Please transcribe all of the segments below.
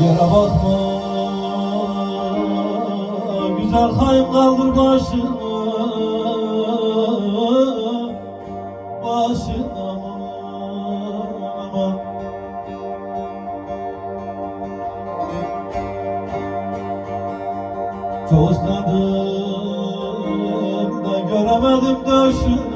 Yere bakma. Güzel kayıp kaldır başını Başını aman Çok istedim de göremedim döşünü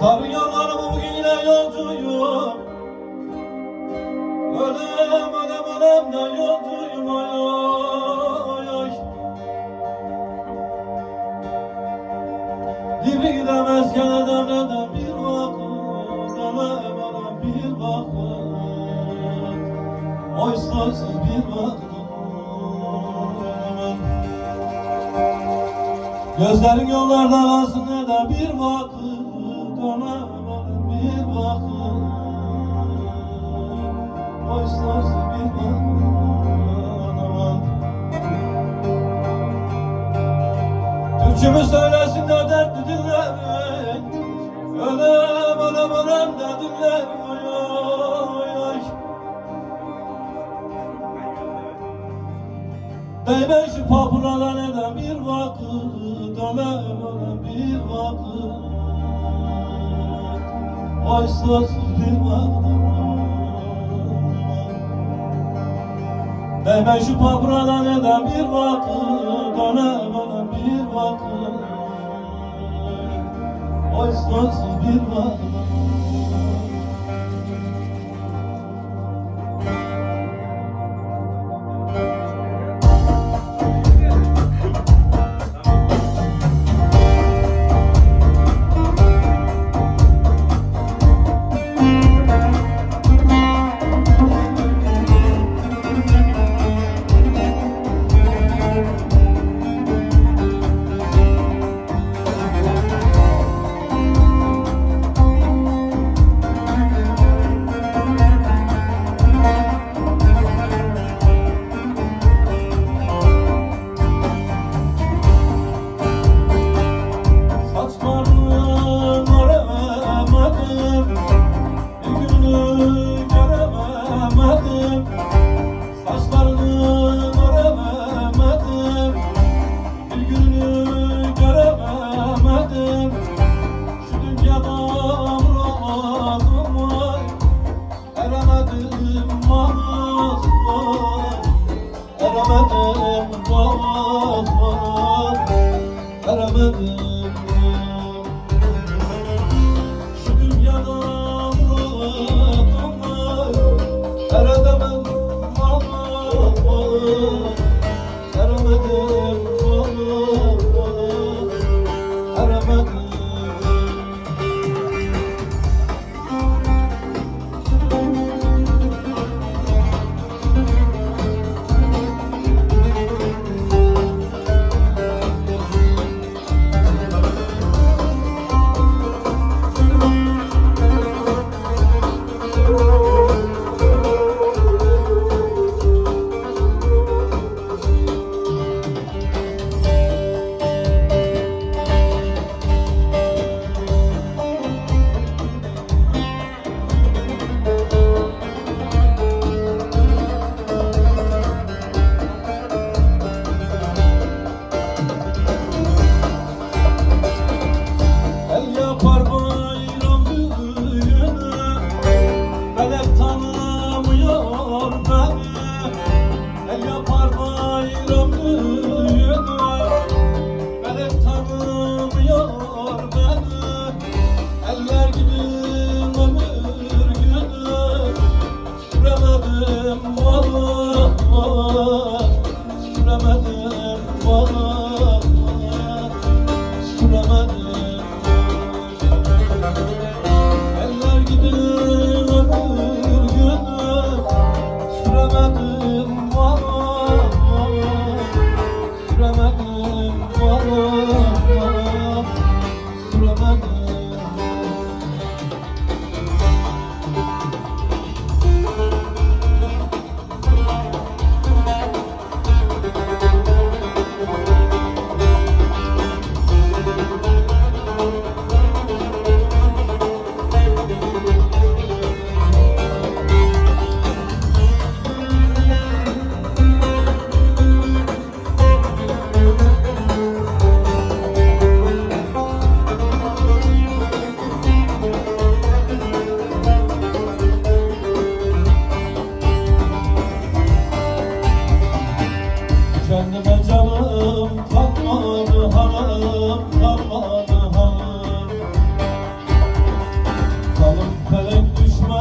Sarı yanlarımı bugün yine yolcuyum? Ölem ölem ölem de yolcuyum ay ay ay. Diri gidemezken edem neden bir vakit Ölem ölem bir vakit Oysaysız bir vakit Gözlerin yollarda kalsın neden bir vakit Dönemem bir vakit Oysaysız bir vakit Türkçümü söylesin de dertli dillerin Ölem ölem ölem de oy Değme şu papuralar neden bir vakit Ölem ölem bir vakit Oysansız bir vakit Değme şu papuralar neden bir vakit Ölem ölem bir vakit Oysansız bir vakit Ramadan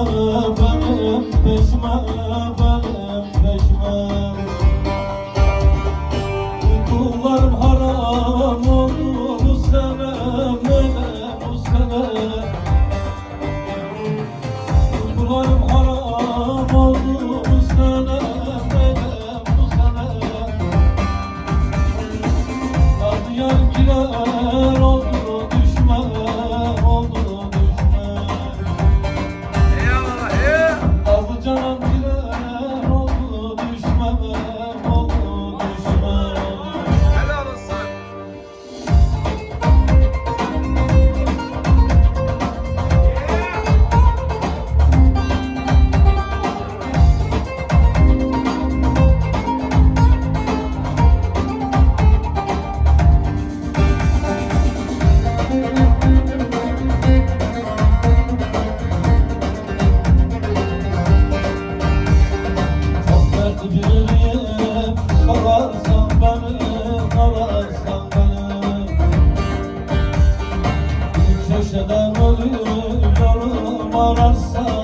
Benim peşime trouble. arasa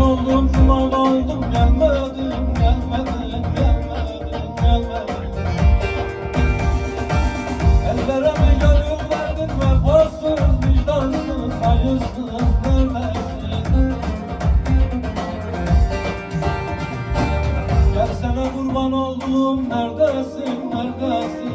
Oldum duman oldum gelmedin gelmedin gelmedin gelmedin Ellerimi görüp verdin ve vefasız vicdansız hayırsız neredesin Gelsene kurban oldum neredesin neredesin?